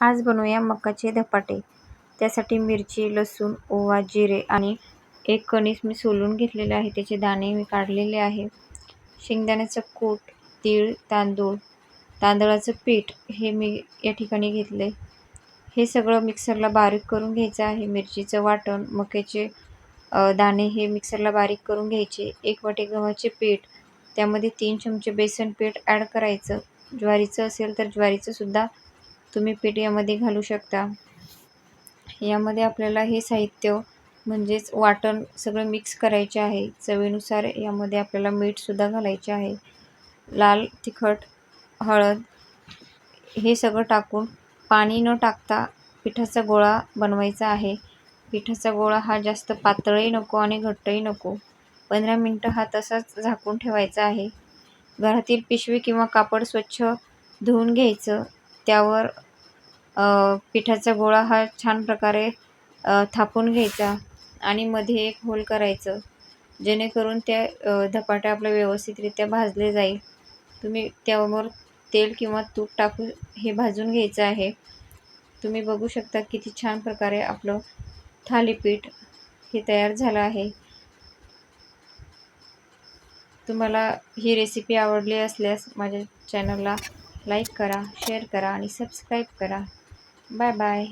आज बनवूया मकाचे धपाटे. त्यासाठी मिरची लसूण ओवा जिरे आणि एक कणीस मी सोलून घेतलेले आहे. त्याचे दाणे मी काढलेले आहे शेंगदाण्याचं कूट तीळ तांदूळ तांदळाचं पीठ हे मी या ठिकाणी घेतले हे सगळं मिक्सरला बारीक करून घ्यायचं आहे. मिरचीचं वाटण मक्याचे दाणे हे मिक्सरला बारीक करून घ्यायचे. एक वाटी गव्हाचे पीठ त्यामध्ये तीन चमचे बेसन पीठ ॲड करायचं. ज्वारीचं असेल तर ज्वारीचंसुद्धा तुम्ही पीठ यामध्ये घालू शकता. यामध्ये आपल्याला हे साहित्य म्हणजेच वाटण सगळं मिक्स करायचे आहे. चवीनुसार यामध्ये आपल्याला मीठसुद्धा घालायचे आहे. लाल तिखट हळद हे सगळं टाकून पाणी न टाकता पिठाचा गोळा बनवायचा आहे. पिठाचा गोळा हा जास्त पातळही नको आणि घट्टही नको. पंधरा मिनटं हा तसाच झाकून ठेवायचा आहे. घरातील पिशवी किंवा कापड स्वच्छ धुवून घ्यायचं. त्यावर पिठाचा गोळा हा छान प्रकारे थापून घ्यायचा आणि मध्ये एक होल करायचं जेणेकरून त्या धपाटे आपले व्यवस्थितरित्या भाजले जाईल. तुम्ही त्यावर तेल किंवा तूप टाकून हे भाजून घ्यायचं आहे. तुम्ही बघू शकता किती छान प्रकारे आपलं थालीपीठ हे तयार झालं आहे. तुम्हाला ही रेसिपी आवडली असल्यास माझ्या चॅनलला लाईक करा शेअर करा आणि सबस्क्राईब करा. Bye bye.